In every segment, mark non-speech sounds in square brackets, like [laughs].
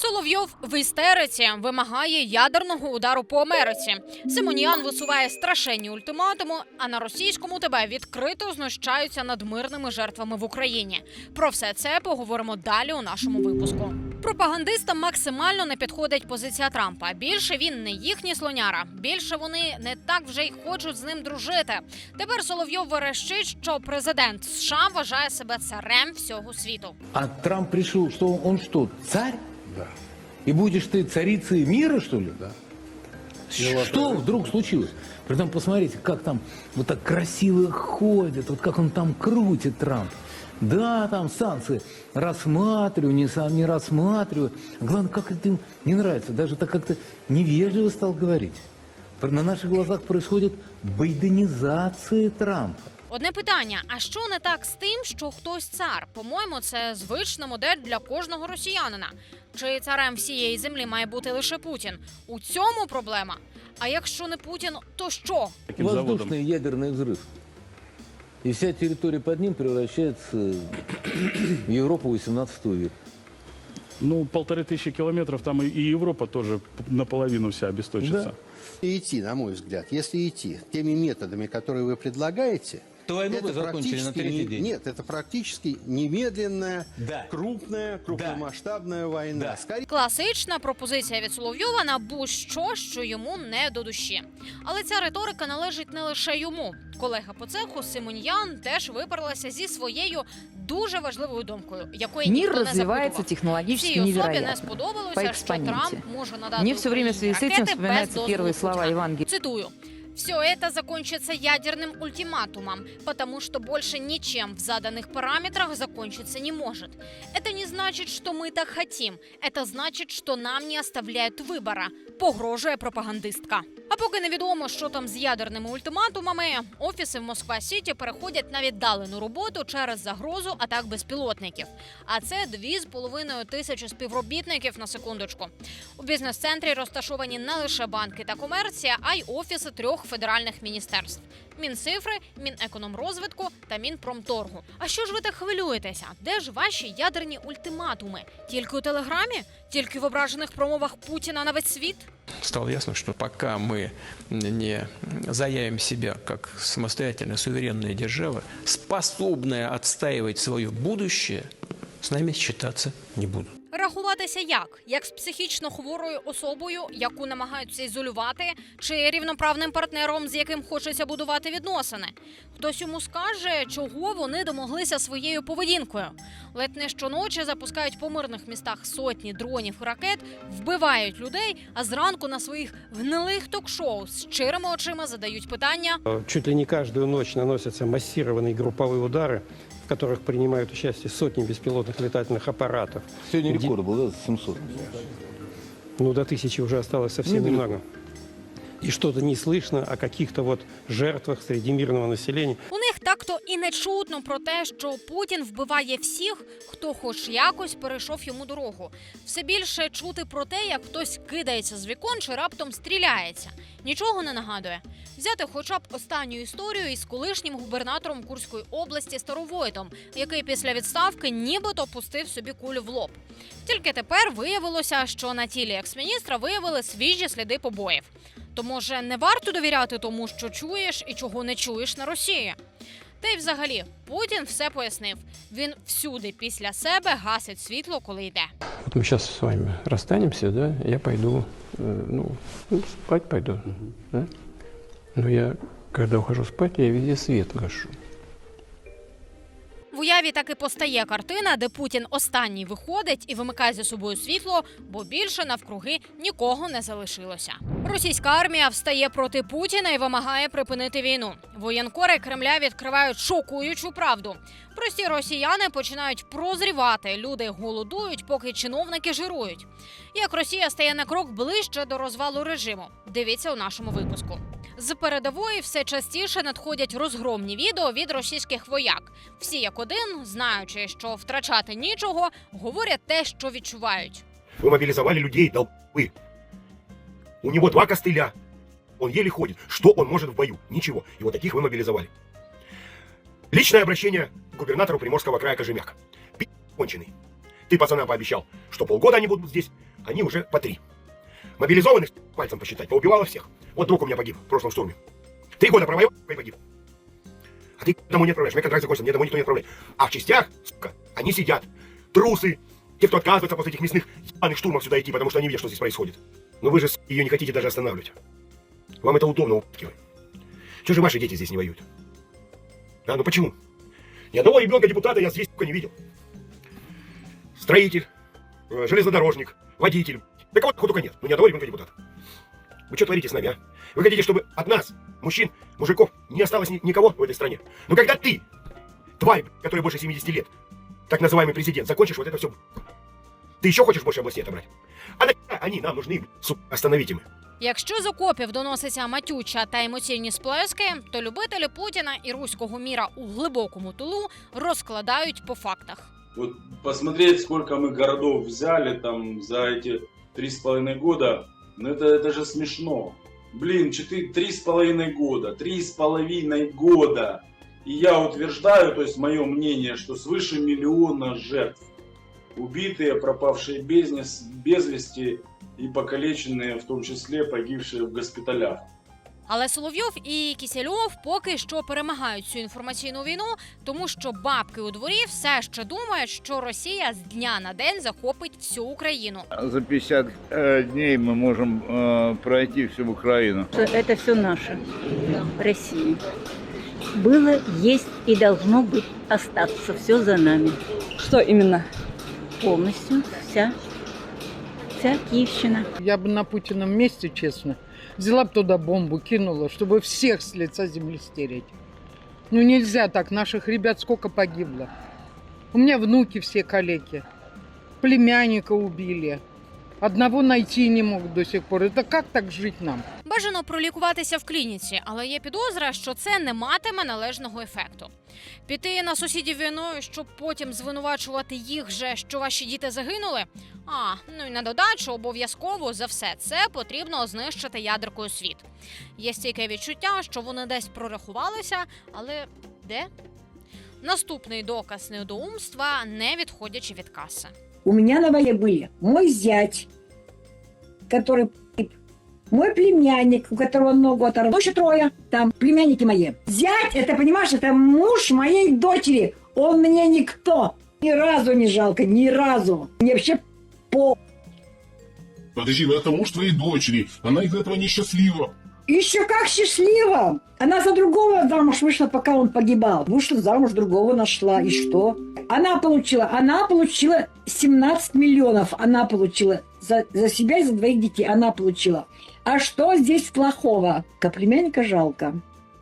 Соловйов в істериці вимагає ядерного удару по Америці. Симоніан висуває страшенні ультиматуми, а на російському ТБ відкрито знущаються над мирними жертвами в Україні. Про все це поговоримо далі у нашому випуску. Пропагандистам максимально не підходить позиція Трампа. Більше він не їхній слоняра. Більше вони не так вже й хочуть з ним дружити. Тепер Соловйов верещить, що президент США вважає себе царем всього світу. А Трамп решил, что он что, царь? Да. И будешь ты царицей мира, что ли? Да. Что вдруг случилось? Притом посмотрите, как там вот так красиво ходит, вот как он там крутит Трамп. Да, там санкции рассматриваю, не, сам не рассматриваю. Главное, как это им не нравится. Даже так как-то невежливо стал говорить. На наших глазах происходит байденизация Трампа. Одне питання: а що не так з тим, що хтось цар? По-моєму, це звична модель для кожного росіянина. Чи царем всієї землі має бути лише Путін? У цьому проблема. А якщо не Путін, то що? таким заводом. Воздушный ядерный взрыв. И вся территория под ним превращается в Европу 18 века. Ну, полторы тысячи километров, там и, и Европа тоже наполовину вся обесточится. Да. идти, на мой взгляд, если идти теми методами, которые вы предлагаете, То войну это бы закончили на практически третий не- день. Нет, это практически немедленная, Да. крупная, крупномасштабная война. Да. Скорее Класична пропозиція від Соловйова на будь-що, що йому не до душі. Але ця риторика належить не лише йому. Колега по цеху Симоньян теж виперлася зі своєю дуже важливою думкою, якої Мир ніхто не развивается запитував. технологически Цій особі не невероятно. сподобалося, По що экспоненте. Трамп може надати Мне все время в связи с Україні этим ракети без вспоминаются дозволу первые слова Путіна. Евангелия. Цитую. Все это закончится ядерным ультиматумом, потому что больше ничем в заданных параметрах закончиться не может. Это не значит, что мы так хотим. Это значит, что нам не оставляют выбора, погрожує пропагандистка. А поки невідомо, що там з ядерними ультиматумами, офіси в Москва Сіті переходять на віддалену роботу через загрозу атак безпілотників. А це дві з половиною тисячі співробітників на секундочку. У бізнес-центрі розташовані не лише банки та комерція, а й офіси трьох федеральних міністерств: Мінцифри, Мінекономрозвитку та Мінпромторгу. А що ж ви так хвилюєтеся? Де ж ваші ядерні ультиматуми? Тільки у телеграмі? Тільки в ображених промовах Путіна на весь світ? стало ясно, что пока мы не заявим себя как самостоятельная суверенная держава, способная отстаивать свое будущее, с нами считаться не будут. Рахуватися як? Як з психічно хворою особою, яку намагаються ізолювати, чи рівноправним партнером, з яким хочеться будувати відносини? Хтось йому скаже, чого вони домоглися своєю поведінкою. Ледь не щоночі запускають по мирних містах сотні дронів і ракет, вбивають людей, а зранку на своїх гнилих ток-шоу з щирими очима задають питання. Чуть ли не каждую ночь наносятся массированные групповые удары, в которых принимают участие сотни беспилотных летательных аппаратов. Сегодня Ди- рекорд был, да, 700. Ну, до тысячи уже осталось совсем Ну, далеко. немного. И что-то не слышно о каких-то вот жертвах среди мирного населения. У них так-то і не чутно про те, що Путін вбиває всіх, хто хоч якось перейшов йому дорогу. Все більше чути про те, як хтось кидається з вікон чи раптом стріляється. Нічого не нагадує. Взяти хоча б останню історію із колишнім губернатором Курської області Старовойтом, який після відставки нібито пустив собі кулю в лоб. Тільки тепер виявилося, що на тілі екс-міністра виявили свіжі сліди побоїв. То може не варто довіряти тому, що чуєш і чого не чуєш на Росії. Та й взагалі Путін все пояснив. Він всюди після себе гасить світло, коли йде. От ми зараз с вами розстанемося, да, я пойду, э, ну, спать пойду, да? Ну я, коли ухожу спать, я везде світ гашу. Уяві так і постає картина, де Путін останній виходить і вимикає за собою світло, бо більше навкруги нікого не залишилося. Російська армія встає проти Путіна і вимагає припинити війну. Воєнкори Кремля відкривають шокуючу правду. Прості росіяни починають прозрівати. Люди голодують, поки чиновники жирують. Як Росія стає на крок ближче до розвалу режиму? Дивіться у нашому випуску. З передової все частіше надходять розгромні відео від російських вояк. Всі як один, знаючи, що втрачати нічого, говорять те, що відчувають. Вы мобилизовали людей, долбы. У него два костыля. Он еле ходит. Что он может в бою? Ничего. И вот таких вы мобилизовали. Личное обращение к губернатору Приморского края Кожемяка. Пи*** конченый. Ты пацанам пообещал, что полгода они будут здесь, они уже по три. Мобилизованных, пальцем посчитать, поубивало всех. Вот друг у меня погиб в прошлом штурме. Три года провоевал и погиб. А ты домой не отправляешь. Мне контракт закончился, мне домой никто не отправляет. А в частях, сука, они сидят. Трусы. Те, кто отказывается после этих мясных ебаных штурмов сюда идти, потому что они видят, что здесь происходит. Но вы же сука, ее не хотите даже останавливать. Вам это удобно, ублюдки. Чего же ваши дети здесь не воюют? А, ну почему? Ни одного ребенка депутата я здесь сука, не видел. Строитель, э, железнодорожник, водитель. Да кого только нет, но ни одного ребенка депутата. Вы что творите с нами, а? Вы хотите, чтобы от нас, мужчин, мужиков, не осталось ни- никого в этой стране? Но когда ты, тварь, которая больше 70 лет, так называемый президент, закончишь вот это все, ты еще хочешь больше областей отобрать? А нахера они нам нужны, сука, остановите мы. Якщо з окопів доноситься матюча та емоційні сплески, то любителі Путіна і руського міра у глибокому тулу розкладають по фактах. Вот посмотреть, сколько мы городов взяли там за эти три с половиной года, Ну это, это же смешно. Блин, четыре, три с половиной года, три с половиной года. И я утверждаю, то есть мое мнение, что свыше миллиона жертв. Убитые, пропавшие без, без вести и покалеченные, в том числе погибшие в госпиталях. Але Соловйов і Кісельов поки що перемагають цю інформаційну війну, тому що бабки у дворі все ще думають, що Росія з дня на день захопить всю Україну. За 50 э, дней мы можем э, пройти всю Украину. Это все наше, России. Было, есть и должно быть остаться. Все за нами. Что именно? Полностью вся, вся Киевщина. Я бы на Путином месте, честно, Взяла бы туда бомбу, кинула, чтобы всех с лица земли стереть. Ну нельзя так, наших ребят сколько погибло. У меня внуки все калеки. Племянника убили. Одного найти не могут до сих пор. Это как так жить нам? Бажано пролікуватися в клініці, але є підозра, що це не матиме належного ефекту. Піти на сусідів війною, щоб потім звинувачувати їх же, що ваші діти загинули. А ну і на додачу обов'язково за все це потрібно знищити ядеркою світ. Є стійке відчуття, що вони десь прорахувалися, але де? Наступний доказ недоумства, не відходячи від каси. У меня на войне были мой зять, который мой племянник, у которого ногу оторвало, еще трое, там племянники мои. Зять, это, понимаешь, это муж моей дочери. Он мне никто. Ни разу не жалко, ни разу. Мне вообще по... Подожди, ну это муж твоей дочери. Она из этого несчастлива. Еще как счастливо! Она за другого замуж вышла, пока он погибал. Вышла замуж, другого нашла. И что? Она получила, она получила 17 миллионов. Она получила за, за себя и за двоих детей. Она получила. А что здесь плохого? Ка племянника жалко.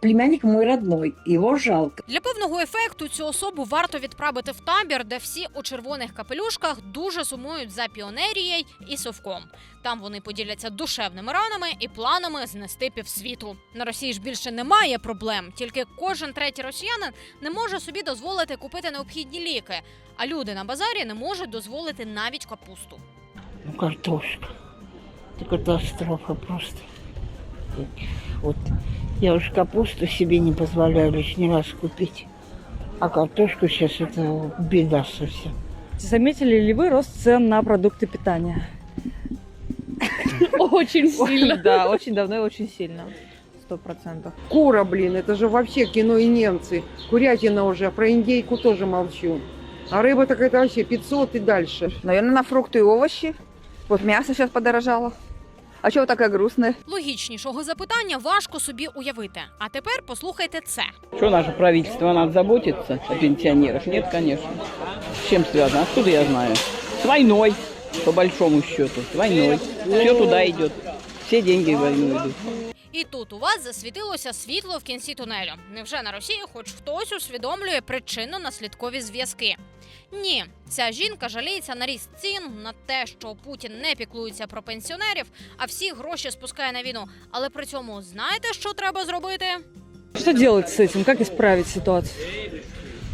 Племянник мой родной. Его жалко. Для повного ефекту цю особу варто відправити в табір, де всі у червоних капелюшках дуже сумують за піонерією і совком. Там вони поділяться душевними ранами і планами знести півсвіту. На Росії ж більше немає проблем, тільки кожен третій росіянин не може собі дозволити купити необхідні ліки, а люди на базарі не можуть дозволити навіть капусту. Ну, картошка. Это катастрофа просто. Вот я уж капусту себе не позволяю лишний раз купить. А картошку сейчас это беда совсем. Заметили ли вы рост цен на продукты питания? [laughs] Очень сильно. Да, очень давно и очень сильно. Сто процентов. Кура, блин, это же вообще кино и немцы. Курятина уже, про индейку тоже молчу. А рыба так это вообще 500 и дальше. Наверное, на фрукты и овощи. Вот мясо сейчас подорожало. А чого таке грустне? Логічнішого запитання важко собі уявити. А тепер послухайте це. Що наше правительство нам заботиться о пенсіонерах? Ні, конечно. З чим зв'язано? Откуда я знаю? З війною, по большому счету. З війною. Все туди идет. Все деньги в. І тут у вас засвітилося світло в кінці тунелю. Невже на Росії хоч хтось усвідомлює причинно-наслідкові зв'язки? Ні, ця жінка жаліється на ріст цін, на те, що Путін не піклується про пенсіонерів, а всі гроші спускає на війну. Але при цьому знаєте, що треба зробити? Что делать с этим? Как исправить ситуацию?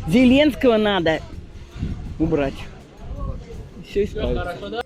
Зеленского надо. Убрать. Все исправится.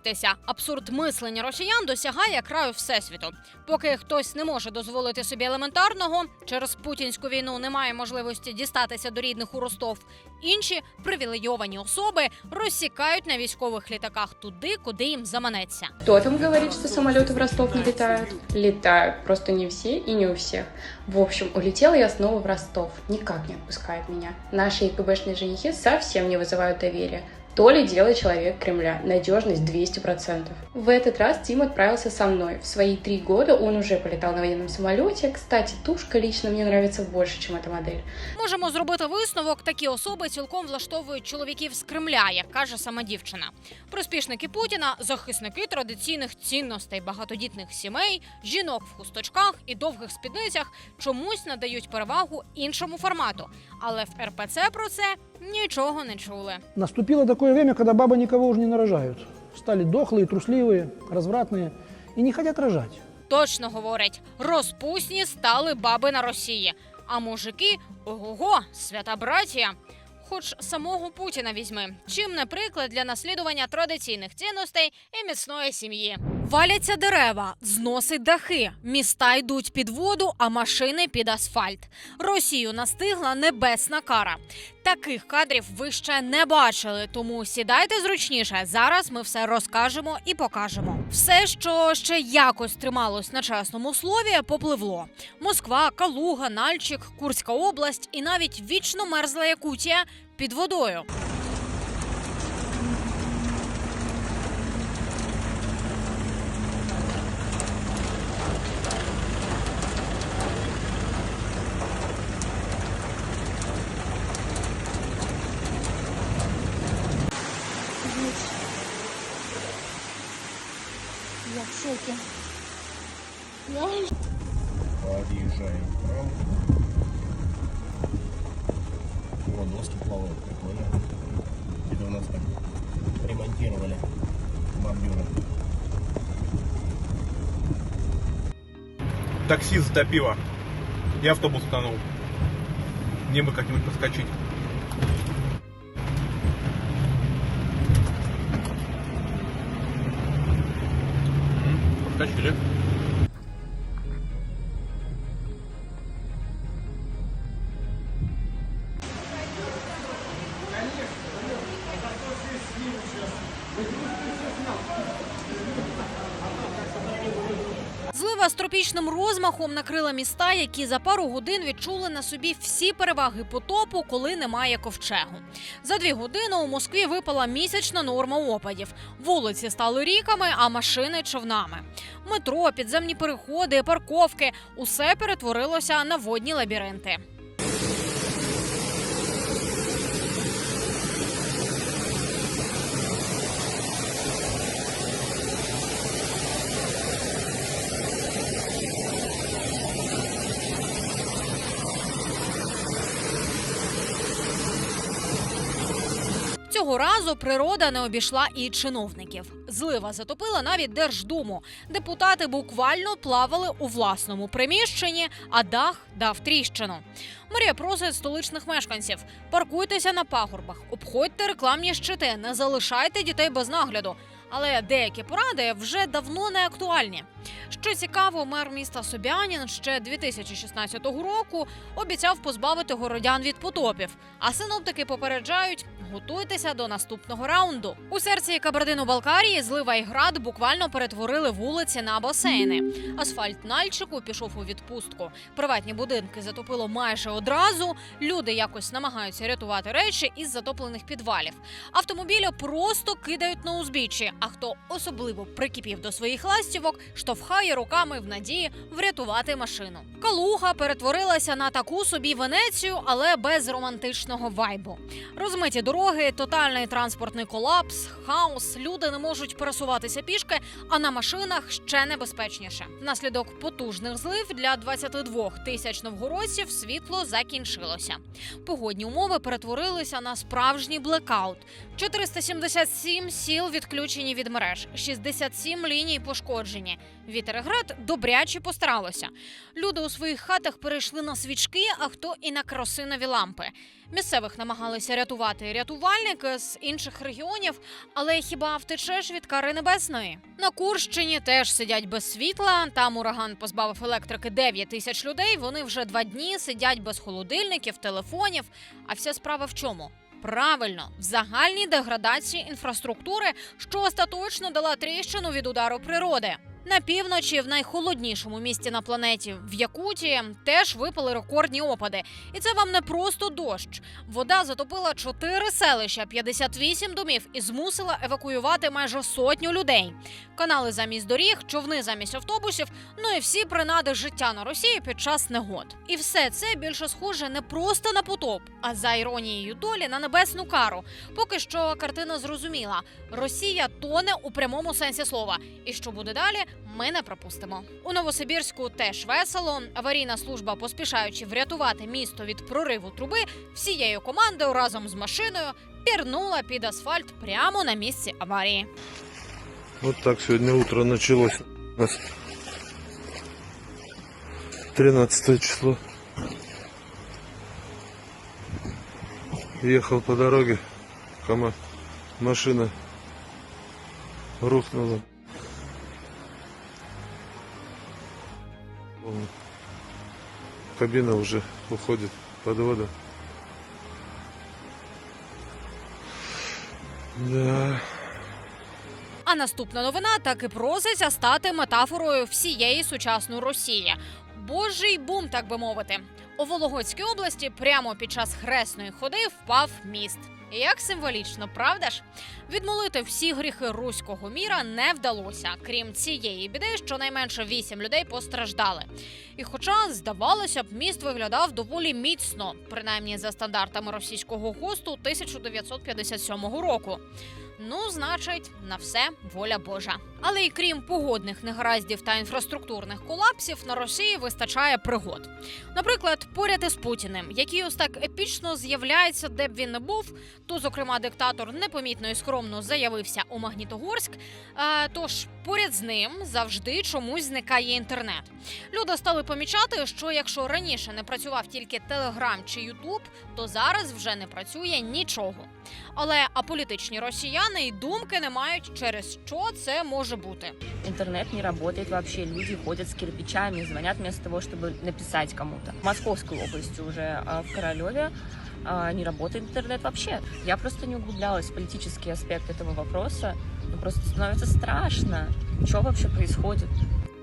Погодьтеся, абсурд мислення росіян досягає краю всесвіту. Поки хтось не може дозволити собі елементарного, через путінську війну немає можливості дістатися до рідних у Ростов. Інші привілейовані особи розсікають на військових літаках туди, куди їм заманеться. Кто там говорит, что самолеты в Ростов не летают? Летают, просто не все и не у всех. В общем, улетела я снова в Ростов. Никак не отпускает меня. Наши ИКБшные женихи совсем не вызывают доверия. То ли дело человек Кремля. Надежность 200%. В этот раз Тим отправился со мной. В свои три года он уже полетал на военном самолете. Кстати, тушка лично мне нравится больше, чем эта модель. Можемо зробити висновок, такі особи цілком влаштовують чоловіків з Кремля, як каже сама дівчина. Приспішники Путіна захисники традиційних цінностей багатодітних сімей, жінок в хусточках і довгих спідницях чомусь надають перевагу іншому формату. Але в РПЦ про це нічого не чули. Наступило такое время, когда бабы никого уже не нарожают. Стали дохлые, трусливые, развратные и не хотят рожать. Точно говорять, розпусні стали баби на Росії, а мужики ого-го, свята братія. Хоч самого Путіна візьми, чим не приклад для наслідування традиційних цінностей і міцної сім'ї. Валяться дерева, зносить дахи, міста йдуть під воду, а машини під асфальт. Росію настигла небесна кара. Таких кадрів ви ще не бачили, тому сідайте зручніше. Зараз ми все розкажемо і покажемо. Все, що ще якось трималось на чесному слові, попливло. Москва, Калуга, Нальчик, Курська область і навіть вічно мерзла Якутія під водою. Я в шоке. Подъезжаем вправо. Доски плавают, прикольно. Это у нас так ремонтировали бордюры. Такси затопило. И автобус утонул. Мне бы как-нибудь подскочить. Подскочили. Розмахом накрила міста, які за пару годин відчули на собі всі переваги потопу, коли немає ковчегу. За дві години у Москві випала місячна норма опадів. Вулиці стали ріками, а машини човнами. Метро, підземні переходи, парковки усе перетворилося на водні лабіринти. Цього разу природа не обійшла і чиновників. Злива затопила навіть Держдуму. Депутати буквально плавали у власному приміщенні, а дах дав тріщину. Марія просить столичних мешканців: паркуйтеся на пагорбах, обходьте рекламні щити, не залишайте дітей без нагляду. Але деякі поради вже давно не актуальні. Що цікаво, мер міста Собянін ще 2016 року обіцяв позбавити городян від потопів. А синоптики попереджають, готуйтеся до наступного раунду. У серці Кабардино-Балкарії злива і град буквально перетворили вулиці на басейни. Асфальт Нальчику пішов у відпустку. Приватні будинки затопило майже одразу. Люди якось намагаються рятувати речі із затоплених підвалів. Автомобілі просто кидають на узбіччі. А хто особливо прикипів до своїх ластівок, штовхає руками в надії врятувати машину. Калуга перетворилася на таку собі Венецію, але без романтичного вайбу. Розмиті дороги, тотальний транспортний колапс, хаос. Люди не можуть пересуватися пішки, а на машинах ще небезпечніше. Внаслідок потужних злив для 22 тисяч новгородців світло закінчилося. Погодні умови перетворилися на справжній блекаут. 477 сіл відключені від мереж, 67 ліній пошкоджені. Вітереград добряче постаралося. Люди у своїх хатах перейшли на свічки, а хто і на керосинові лампи. Місцевих намагалися рятувати рятувальники з інших регіонів, але хіба втечеш від кари небесної? На Курщині теж сидять без світла. Там ураган позбавив електрики 9 тисяч людей. Вони вже два дні сидять без холодильників, телефонів. А вся справа в чому? Правильно, в загальній деградації інфраструктури, що остаточно дала тріщину від удару природи. На півночі, в найхолоднішому місті на планеті, в Якутії, теж випали рекордні опади. І це вам не просто дощ. Вода затопила чотири селища, 58 домів і змусила евакуювати майже сотню людей. Канали замість доріг, човни замість автобусів, ну і всі принади життя на Росії під час негод. І все це більше схоже не просто на потоп, а за іронією долі на небесну кару. Поки що картина зрозуміла: Росія тоне у прямому сенсі слова. І що буде далі, ми не пропустимо. У Новосибірську теж весело. Аварійна служба, поспішаючи врятувати місто від прориву труби, всією командою разом з машиною пірнула під асфальт прямо на місці аварії. Вот так сегодня утро нас. 13 число. Ехал по дороге, кама машина рухнула. Кабина уже уходит под воду. Да. А наступна новина так і проситься стати метафорою всієї сучасної Росії. Божий бум, так би мовити. У Вологодській області прямо під час хресної ходи впав міст. Як символічно, правда ж? Відмолити всі гріхи руського міра не вдалося. Крім цієї біди, щонайменше вісім людей постраждали. І хоча, здавалося б, міст виглядав доволі міцно, принаймні за стандартами російського госту 1957 року. Ну, значить, на все воля Божа. Але й крім погодних негараздів та інфраструктурних колапсів, на Росії вистачає пригод. Наприклад, поряд із Путіним, який ось так епічно з'являється, де б він не був. То, зокрема, диктатор непомітно і скромно заявився у Магнітогорськ. А, тож поряд з ним завжди чомусь зникає інтернет. Люди стали помічати, що якщо раніше не працював тільки Телеграм чи Ютуб, то зараз вже не працює нічого. Але аполітичні росіяни й думки не мають, через що це може бути. Интернет не работает вообще. Люди ходят с кирпичами, звонят вместо того, чтобы написать кому-то. В Московской области уже в Королеве а, не работает интернет вообще. Я просто не углублялась в политический аспект этого вопроса. Ну, просто становится страшно. Что вообще происходит?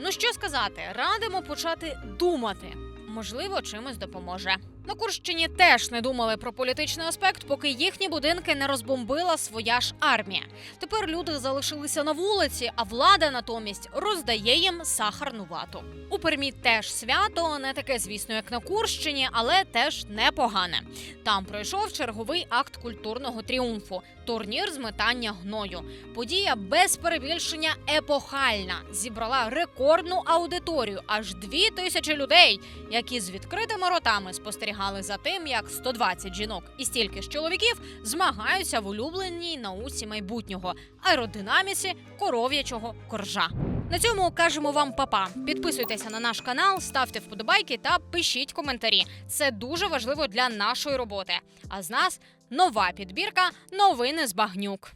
Ну що сказати, радимо почати думати. Можливо, чимось допоможе. На Курщині теж не думали про політичний аспект, поки їхні будинки не розбомбила своя ж армія. Тепер люди залишилися на вулиці, а влада натомість роздає їм сахарну вату. У Пермі теж свято, не таке, звісно, як на Курщині, але теж непогане. Там пройшов черговий акт культурного тріумфу турнір з метання гною. Подія без перебільшення епохальна. Зібрала рекордну аудиторію аж дві тисячі людей, які з відкритими ротами спостерігали за тим, як 120 жінок і стільки ж чоловіків змагаються в улюбленій науці майбутнього аеродинаміці коров'ячого коржа. На цьому кажемо вам папа. Підписуйтеся на наш канал, ставте вподобайки та пишіть коментарі. Це дуже важливо для нашої роботи. А з нас нова підбірка новини з багнюк.